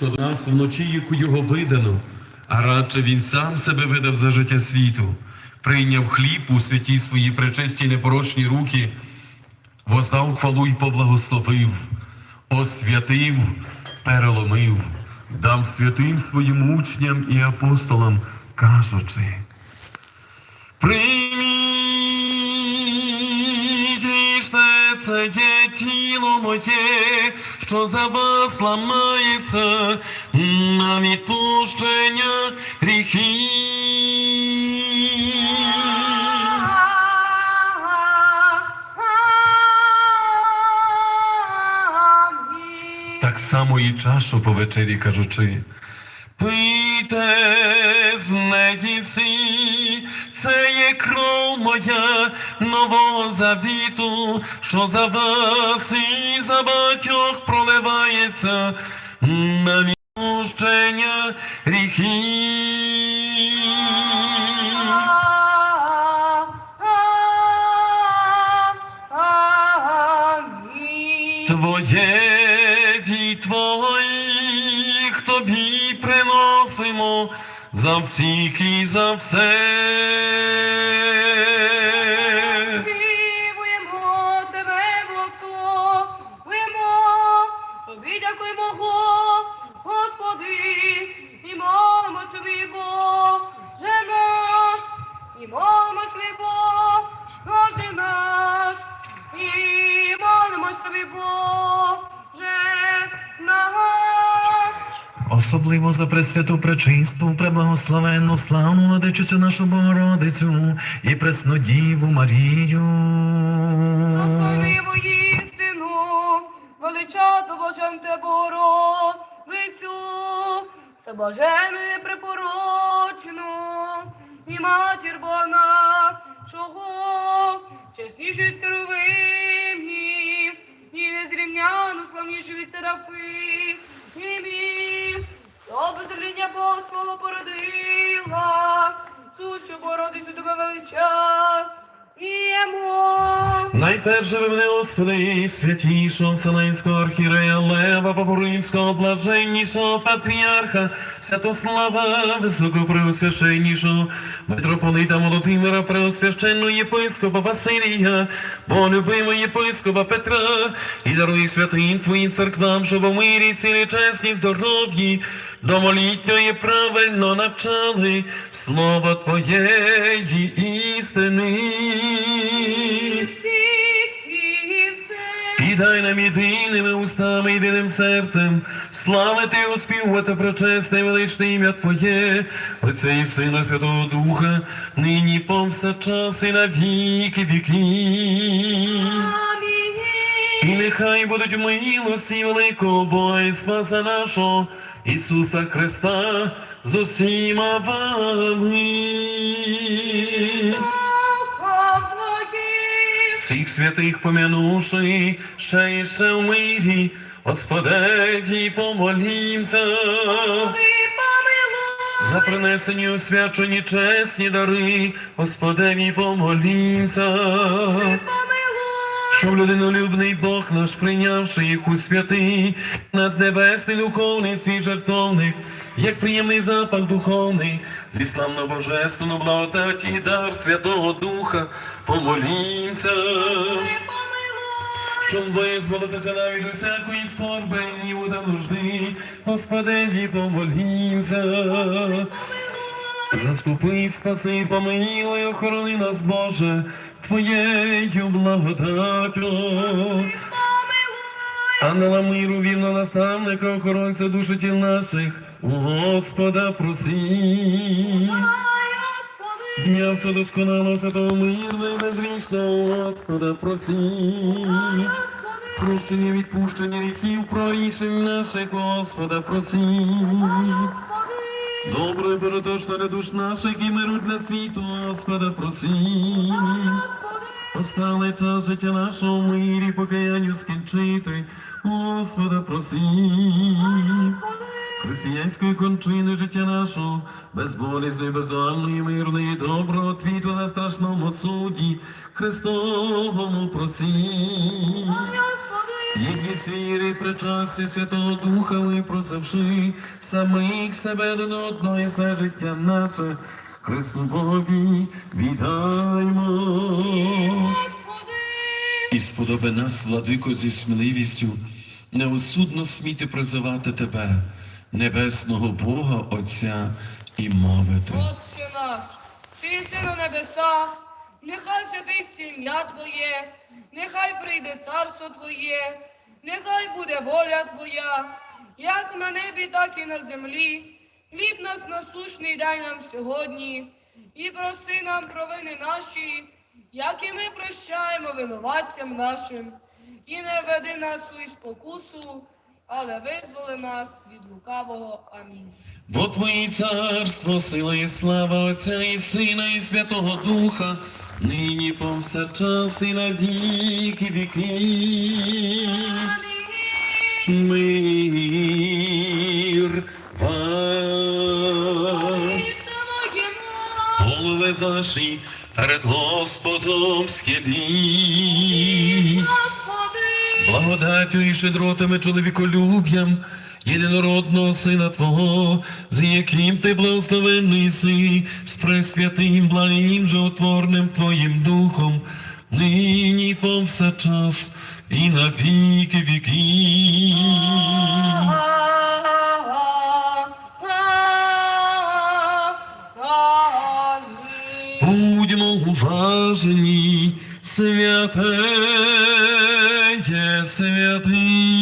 що нас вночі, яку його видано, а радше він сам себе видав за життя світу, прийняв хліб у святій свої пречисті непорочні руки, воздав хвалу й поблагословив, освятив, переломив, дав святим своїм учням і апостолам, кажучи. Прийміть це є тіло моє, що за вас ламається на відпущення гріхів. Так само і чашу по вечері кажучи. Пийте з неї всі, це є кров моя нового завіту, що за вас і за батьох проливається на відпущення гріхів. Твоє від твоїх тобі приносимо за всіх і за все. Особливо за пресвяту пречисту, преблагословенну, славну владичицю нашу Богородицю і пресну Діву Марію. Достойної воїстину, величати Божанте Богородицю, Себожену і припорочну, і матір Бога нашого, чеснішу від керувимів, і незрівняну славнішу від що безління Бога породила, сущу Богородицю тебе величаємо. Найперше ви мене, Господи, святішого Вселенського архірея Лева Папоримського, блаженнішого патріарха, Святослава, високопреосвященнішого, митрополита Володимира, преосвященного єпископа Василія, полюбимого єпископа Петра, і даруй святим Твоїм церквам, щоб у мирі цілі чесні здоров'ї, домолітньої правильно навчали Слово Твоєї істини. І дай нам єдиними устами, єдиним серцем, славити оспівувати пречесне величне ім'я Твоє, Отця і Сина Святого Духа, нині повсякчас і на віки віків. І нехай будуть милості великого Бога і Спаса нашого, Ісуса Христа, з усіма вами. Всіх святих помянувши, ще і ще в мирі, Господеві помолімся. За принесені освячені чесні дари, Господеві помолімся. Щоб людинолюбний Бог наш, прийнявши їх у святий, над небесний духовний свій жертовник, як приємний запах духовний, зі славно божественну благодаті і дар Святого Духа, помолімся. Щоб визволитися навіть усякої скорби, і та нужди, Господеві помолімся. Заступи, спаси, помилуй, охорони нас, Боже, Твоєю благодаттю. Помилуй. Ангела миру, вірного наставника, охоронця душі тіл наших, Господа просі. Ай, Дня все досконало, святого мирного і безрічного, Господа просі. Прощення, відпущення гріхів, про наших, Господа просі. Божотошна для душ наших і миру для світу, Господа просі. Господи. Осталий час життя нашого в мирі, покаянню скінчити, Господа просі. Християнської кончини життя нашого, безболісної, бездоганної, мирної, доброго твіту на страшному суді, Христовому просі. Господи. Єдність віри, причасті Святого Духа, випросивши самих себе до одної за життя наше, Христу Богові віддаймо. І сподоби нас, владико, зі сміливістю, неосудно сміти призивати Тебе, небесного Бога Отця, і мовити. Отче наш, ти єси на небесах, нехай святиться ім'я Твоє, нехай прийде царство Твоє, нехай буде воля Твоя, як на небі, так і на землі. Хліб нас насущний дай нам сьогодні, і прости нам провини наші, як і ми прощаємо винуватцям нашим, і не веди нас у спокусу, але визволи нас від лукавого. Амінь. Бо Твоє царство, сила і слава Отця і Сина, і Святого Духа, нині і на віки віки. Амінь. Мир вам. Голови ваші перед Господом схилі. Благодаттю і щедротами чоловіколюб'ям єдинородного Сина Твого, з яким ти благословенний єси, з пресвятим, благим животворним Твоїм Духом, нині повсякчас і на віки віків. Будьмо уважені, святе, святий.